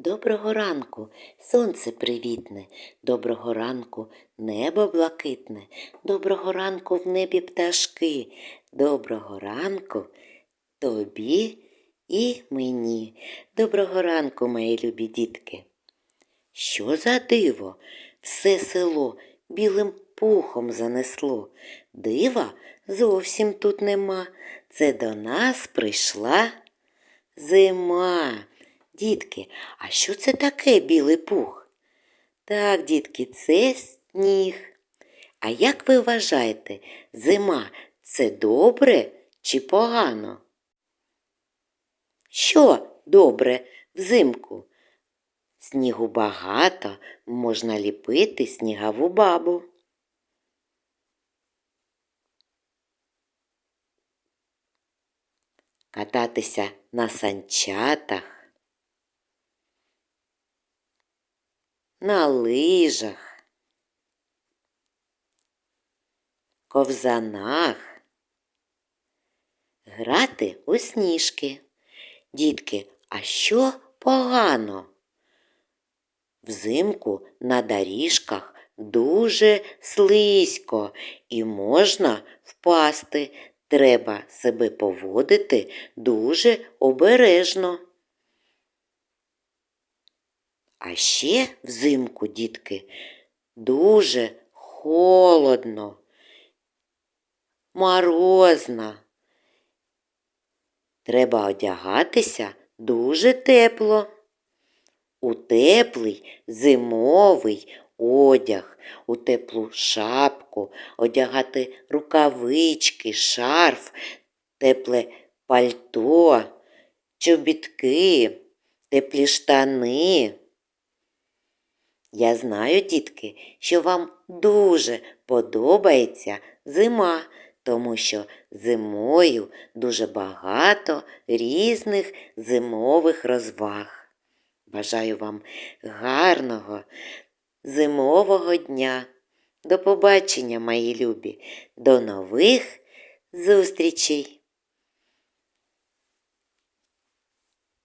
Доброго ранку, сонце привітне, доброго ранку, небо блакитне, доброго ранку в небі пташки, доброго ранку тобі і мені. Доброго ранку, мої любі дітки. Що за диво? Все село білим пухом занесло. Дива зовсім тут нема. Це до нас прийшла зима. Дітки, а що це таке білий пух? Так, дітки, це сніг. А як ви вважаєте, зима це добре чи погано? Що добре взимку? Снігу багато, можна ліпити снігову бабу. Кататися на санчатах, на лижах, ковзанах, грати у сніжки. Дітки, а що погано? Взимку на доріжках дуже слизько і можна впасти. Треба себе поводити дуже обережно. А ще взимку, дітки, дуже холодно, морозно. Треба одягатися дуже тепло. У теплий зимовий одяг, у теплу шапку, одягати рукавички, шарф, тепле пальто, чобітки, теплі штани. Я знаю, дітки, що вам дуже подобається зима, тому що зимою дуже багато різних зимових розваг. Бажаю вам гарного зимового дня. До побачення, мої любі, до нових зустрічей!